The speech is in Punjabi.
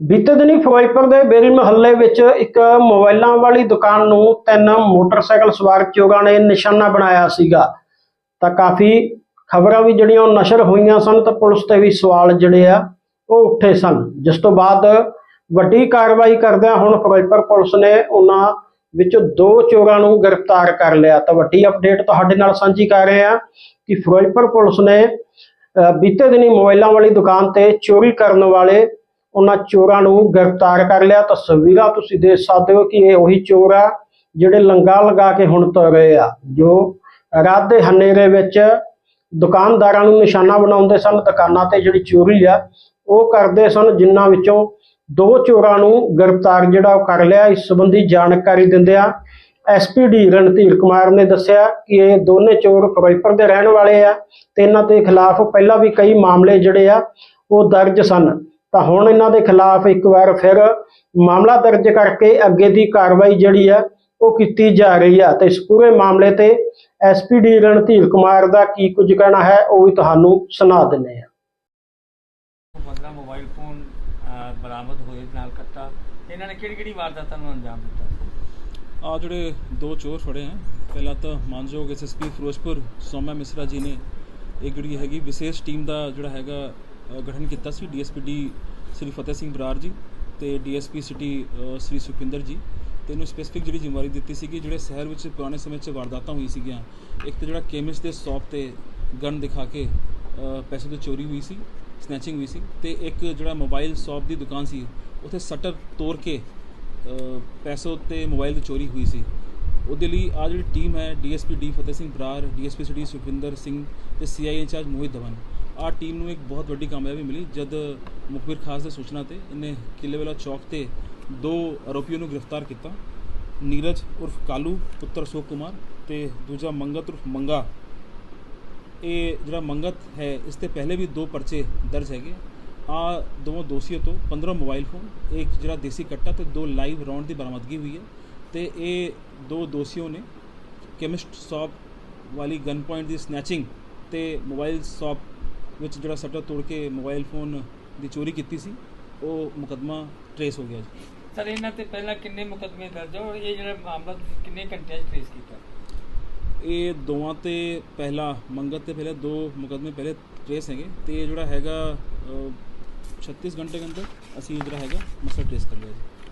ਬੀਤੇ ਦਿਨੀ ਫਿਰੋਜ਼ਪੁਰ ਦੇ ਬੇਰੀ ਮਹੱਲੇ ਵਿੱਚ ਇੱਕ ਮੋਬਾਈਲਾਂ ਵਾਲੀ ਦੁਕਾਨ ਨੂੰ ਤਿੰਨ ਮੋਟਰਸਾਈਕਲ ਸਵਾਰ ਚੋਰਾਂ ਨੇ ਨਿਸ਼ਾਨਾ ਬਣਾਇਆ ਸੀਗਾ। ਤਾਂ ਕਾਫੀ ਖਬਰਾਂ ਵੀ ਜਿਹੜੀਆਂ ਉਹ ਨਸ਼ਰ ਹੋਈਆਂ ਸਨ ਤਾਂ ਪੁਲਿਸ ਤੇ ਵੀ ਸਵਾਲ ਜਿਹੜੇ ਆ ਉਹ ਉੱਠੇ ਸਨ। ਜਿਸ ਤੋਂ ਬਾਅਦ ਵੱਡੀ ਕਾਰਵਾਈ ਕਰਦਿਆਂ ਹੁਣ ਫਿਰੋਜ਼ਪੁਰ ਪੁਲਿਸ ਨੇ ਉਹਨਾਂ ਵਿੱਚੋਂ ਦੋ ਚੋਰਾਂ ਨੂੰ ਗ੍ਰਿਫਤਾਰ ਕਰ ਲਿਆ। ਤਾਂ ਵੱਡੀ ਅਪਡੇਟ ਤੁਹਾਡੇ ਨਾਲ ਸਾਂਝੀ ਕਰ ਰਹੇ ਹਾਂ ਕਿ ਫਿਰੋਜ਼ਪੁਰ ਪੁਲਿਸ ਨੇ ਬੀਤੇ ਦਿਨੀ ਮੋਬਾਈਲਾਂ ਵਾਲੀ ਦੁਕਾਨ ਤੇ ਚੋਰੀ ਕਰਨ ਵਾਲੇ ਉਹਨਾਂ ਚੋਰਾਂ ਨੂੰ ਗ੍ਰਿਫਤਾਰ ਕਰ ਲਿਆ। ਤਸਵੀਰਾਂ ਤੁਸੀਂ ਦੇਖ ਸਕਦੇ ਹੋ ਕਿ ਇਹ ਉਹੀ ਚੋਰ ਆ ਜਿਹੜੇ ਲੰਗਾ ਲਗਾ ਕੇ ਹੁਣ ਤੁਰ ਰਹੇ ਆ, ਜੋ ਰਾਤ ਦੇ ਹਨੇਰੇ ਵਿੱਚ ਦੁਕਾਨਦਾਰਾਂ ਨੂੰ ਨਿਸ਼ਾਨਾ ਬਣਾਉਂਦੇ ਸਨ, ਦੁਕਾਨਾਂ ਤੇ ਜਿਹੜੀ ਚੋਰੀ ਆ, ਉਹ ਕਰਦੇ ਸਨ, ਜਿਨ੍ਹਾਂ ਵਿੱਚੋਂ ਦੋ ਚੋਰਾਂ ਨੂੰ ਗ੍ਰਿਫਤਾਰ ਜਿਹੜਾ ਉਹ ਕਰ ਲਿਆ। ਇਸ ਸੰਬੰਧੀ ਜਾਣਕਾਰੀ ਦਿੰਦਿਆਂ ਐਸਪੀਡੀ ਰਣਧੀਰ ਕੁਮਾਰ ਨੇ ਦੱਸਿਆ ਕਿ ਇਹ ਦੋਨੇ ਚੋਰ ਫਿਰੋਜ਼ਪੁਰ ਦੇ ਰਹਿਣ ਵਾਲੇ ਆ ਤੇ ਇਹਨਾਂ ਦੇ ਖਿਲਾਫ ਪਹਿਲਾਂ ਵੀ ਕਈ ਮਾਮਲੇ ਜਿਹੜੇ ਆ, ਉਹ ਦਰਜ ਸਨ। ਤਾਂ ਹੁਣ ਇਹਨਾਂ ਦੇ ਖਿਲਾਫ ਇੱਕ ਵਾਰ ਫਿਰ ਮਾਮਲਾ ਦਰਜ ਕਰਕੇ ਅੱਗੇ ਦੀ ਕਾਰਵਾਈ ਜਿਹੜੀ ਆ ਉਹ ਕੀਤੀ ਜਾ ਰਹੀ ਆ। ਤੇ ਇਸ ਪੂਰੇ ਮਾਮਲੇ ਤੇ ਐਸਪੀਡੀ ਰਣਧੀਰ ਕੁਮਾਰ ਦਾ ਕੀ ਕੁਝ ਕਹਿਣਾ ਹੈ ਉਹ ਵੀ ਤੁਹਾਨੂੰ ਸੁਣਾ ਦਿੰਦੇ ਆ। ਬਦਲਾ ਮੋਬਾਈਲ ਫੋਨ ਅਹ, ਬਰਾਮਦ ਹੋਏ ਨਾਲ ਕੱਟਾ। ਇਹਨਾਂ ਨੇ ਕਿਹੜੀ ਕਿਹੜੀ ਵਾਰਦਾਤਾਂ ਨੂੰ ਅੰਜਾਮ ਦਿੱਤਾ? ਆ ਜਿਹੜੇ ਦੋ ਚੋਰ ਫੜੇ ਆ ਪਹਿਲਾਂ ਤਾਂ ਮਾਨਯੋਗ ਐਸਐਸਪੀ ਫਿਰੋਜ਼ਪੁਰ ਸੋਮਾ ਮਿਸਰਾ ਜੀ ਨੇ। ਇਹ ਜਿਹੜੀ ਹੈਗੀ ਵਿਸ਼ੇਸ਼ ਟੀਮ ਦਾ ਜਿਹੜਾ ਹੈਗਾ ਗਠਨ ਕੀਤਾ ਸੀ ਡੀਐਸਪੀਡੀ ਸ੍ਰੀ ਫਤਿਹ ਸਿੰਘ ਬਰਾੜ ਜੀ ਤੇ ਡੀਐਸਪੀ ਸਿਟੀ ਸ੍ਰੀ ਸੁਖਿੰਦਰ ਜੀ। ਤੇ ਇਹਨੂੰ ਸਪੈਸੀਫਿਕ ਜਿਹੜੀ ਜ਼ਿੰਮੇਵਾਰੀ ਦਿੱਤੀ ਸੀ ਕਿ ਜਿਹੜੇ ਸ਼ਹਿਰ ਵਿੱਚ ਪੁਰਾਣੇ ਸਮੇਂ 'ਚ ਵਾਰਦਾਤਾਂ ਹੋਈ ਸੀਗੀਆਂ ਇੱਕ ਤਾਂ ਜਿਹੜਾ ਕੈਮਿਸਟ ਦੇ ਸ਼ਾਪ ਤੇ ਗਨ ਦਿਖਾ ਕੇ ਪੈਸੇ ਦੀ ਚੋਰੀ ਹੋਈ ਸੀ ਸਨੈਚਿੰਗ ਹੋਈ ਸੀ ਤੇ ਇੱਕ ਜਿਹੜਾ ਮੋਬਾਈਲ ਸ਼ਾਪ ਦੀ ਦੁਕਾਨ ਸੀ ਉੱਥੇ ਸ਼ਟਰ ਤੋੜ ਕੇ ਅ, ਪੈਸੇ ਤੇ ਮੋਬਾਈਲ ਦੀ ਚੋਰੀ ਹੋਈ ਸੀ। ਉਹਦੇ ਲਈ ਆ ਜਿਹੜੀ ਟੀਮ ਹੈ DSP D Fateh Singh Brar DSP city Sukhwinder Singh ਤੇ ਸੀਆਈ ਇੰਚਾਰਜ ਮੋਹਿਤ ਧਵਨ। ਆ ਟੀਮ ਨੂੰ ਇੱਕ ਬਹੁਤ ਵੱਡੀ ਕਾਮਯਾਬੀ ਮਿਲੀ ਜਦ ਮੁਖਬਰ ਖਾਸ ਦੇ ਸੂਚਨਾ ਤੇ ਇਹਨੇ ਕਿਲੇਵਾਲਾ ਚੌਕ ਤੇ ਦੋ ਆਰੋਪੀਆਂ ਨੂੰ ਗ੍ਰਿਫਤਾਰ ਕੀਤਾ। ਨੀਰਜ ਉਰਫ ਕਾਲੂ, ਪੁੱਤਰ ਅਸ਼ੋਕ ਕੁਮਾਰ ਤੇ ਦੂਜਾ ਮੰਗਤ ਉਰਫ ਮੰਗਾ। ਇਹ ਜਿਹੜਾ ਮੰਗਤ ਹੈ, ਇਸ ਤੇ ਪਹਿਲੇ ਵੀ ਦੋ ਪਰਚੇ ਦਰਜ ਹੈਗੇ। ਆ ਦੋਵਾਂ ਦੋਸ਼ੀਆਂ ਤੋਂ 15 ਮੋਬਾਈਲ ਫੋਨ, ਇੱਕ ਜਿਹੜਾ ਦੇਸੀ ਕੱਟਾ ਤੇ ਦੋ ਲਾਈਵ ਰਾਉਂਡ ਦੀ ਬਰਾਮਦਗੀ ਹੋਈ ਹੈ ਤੇ ਇਹ ਦੋ ਦੋਸ਼ੀਆਂ ਨੇ ਕੈਮਿਸਟ ਸ਼ਾਪ ਵਾਲੀ ਗਨ ਪੁਆਇੰਟ ਦੀ ਸਨੈਚਿੰਗ ਤੇ ਮੋਬਾਈਲ ਸ਼ਾਪ ਵਿੱਚ ਜਿਹੜਾ ਸਟਰ ਤੋੜ ਕੇ ਮੋਬਾਈਲ ਫੋਨ ਦੀ ਚੋਰੀ ਕੀਤੀ ਸੀ ਉਹ ਮੁਕੱਦਮਾ ਟਰੇਸ ਹੋ ਗਿਆ ਜੀ। ਸਰ ਇਹਨਾਂ ਤੇ ਪਹਿਲਾਂ ਕਿੰਨੇ ਮੁਕਦਮੇ ਦਰਜ ਹੋ ਇਹ ਜਿਹੜਾ ਮਾਮਲਾ ਤੁਸੀਂ ਕਿੰਨੇ ਘੰਟਿਆਂ 'ਚ ਟ੍ਰੇਸ ਕੀਤਾ? ਇਹ ਦੋਵਾਂ ਤੇ ਪਹਿਲਾ ਮੰਗਤ ਤੇ ਪਹਿਲੇ ਦੋ ਮੁਕੱਦਮੇ ਪਹਿਲੇ ਟ੍ਰੇਸ ਹੈਗੇ। ਤੇ ਇਹ ਜਿਹੜਾ ਹੈਗਾ ਅ, 36 ਘੰਟੇ ਦੇ ਅੰਦਰ ਅਸੀਂ ਜਿਹੜਾ ਹੈਗਾ ਮਸਲਾ ਟ੍ਰੇਸ ਕਰ ਲਿਆ ਜੀ।